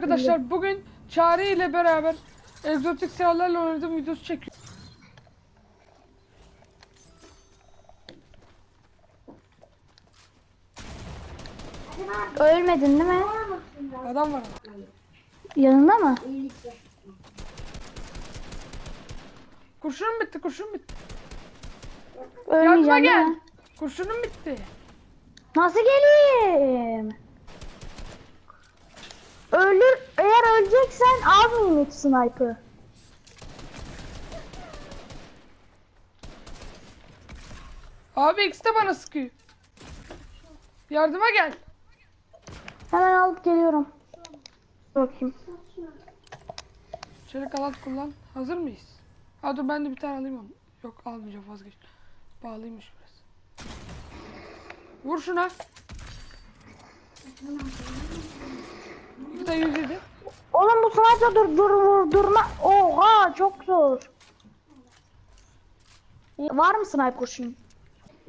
arkadaşlar bugün Çağrı ile beraber egzotik silahlarla oynadığım videosu çekiyorum. Ölmedin değil mi? Adam var. Yanında mı? Kurşunum bitti kurşunum bitti. Yardıma Ölmeyeceğim değil gel. mi? Kurşunum bitti. Nasıl geleyim? Almayayım hiç sniper. Abi X de bana sıkıyor. Yardıma gel. Hemen alıp geliyorum. Bakayım. Çelik alat kullan. Hazır mıyız? Ha dur ben de bir tane alayım onu. Yok almayacağım vazgeç. Bağlıymış biraz. Vur şuna. Bir de 107. Oğlum bu sniper dur dur dur durma. Oha çok zor. Var mı sniper kurşun?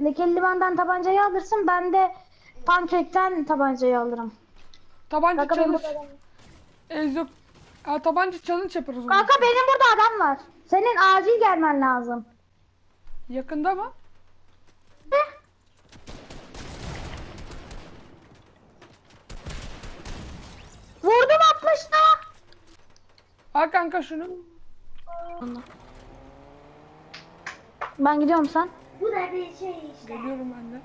Lekeli benden tabancayı alırsın ben de pancake'ten tabancayı alırım. Tabanca Kanka benim çalış. burada, Ezok. Ha tabanca challenge yaparız onu. kanka benim burada adam var. Senin acil gelmen lazım. Yakında mı? Al kanka şunu. Ben gidiyorum sen. Bu da bir şey işte. Geliyorum ben de.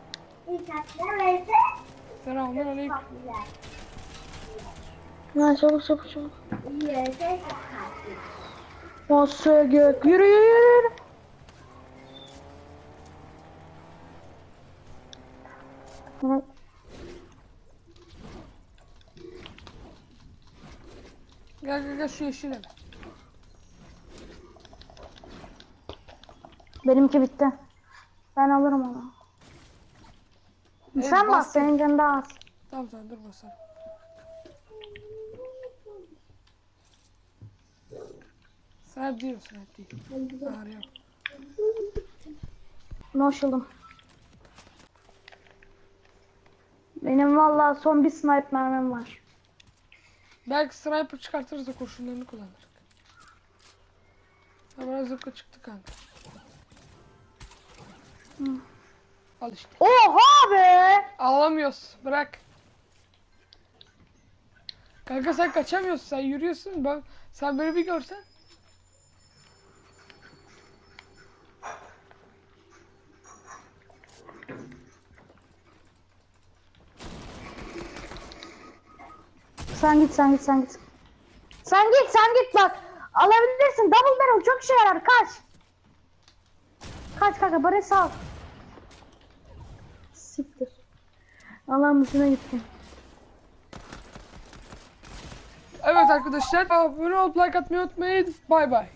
İnsanlar verse Selamun aleyküm. Ha, çabuk çabuk çabuk. Nasıl gök? Yürü yürü yürü. yürü. Gel gel gel şu yeşil eve. Benimki bitti. Ben alırım onu. Evet, Sen bas bastım. senin canın daha az. Tamam sen dur basarım. Sen değil sen değil. Ağrıyor. Noşalım. Benim vallahi son bir sniper mermim var. Belki sniper çıkartırız da kurşunlarını kullanırız. Bana zıpkı çıktı kanka. Al işte. Oha be! Ağlamıyoruz. Bırak. Kanka sen kaçamıyorsun. Sen yürüyorsun. Ben, sen böyle bir görsen. Sen git sen git sen git. Sen git sen git bak. Alabilirsin. Double barrel çok işe yarar. Kaç. Kaç kanka bari sal. Siktir. Allah'ın üstüne gittim. Evet arkadaşlar. Abone olup like atmayı unutmayın. Bay bay.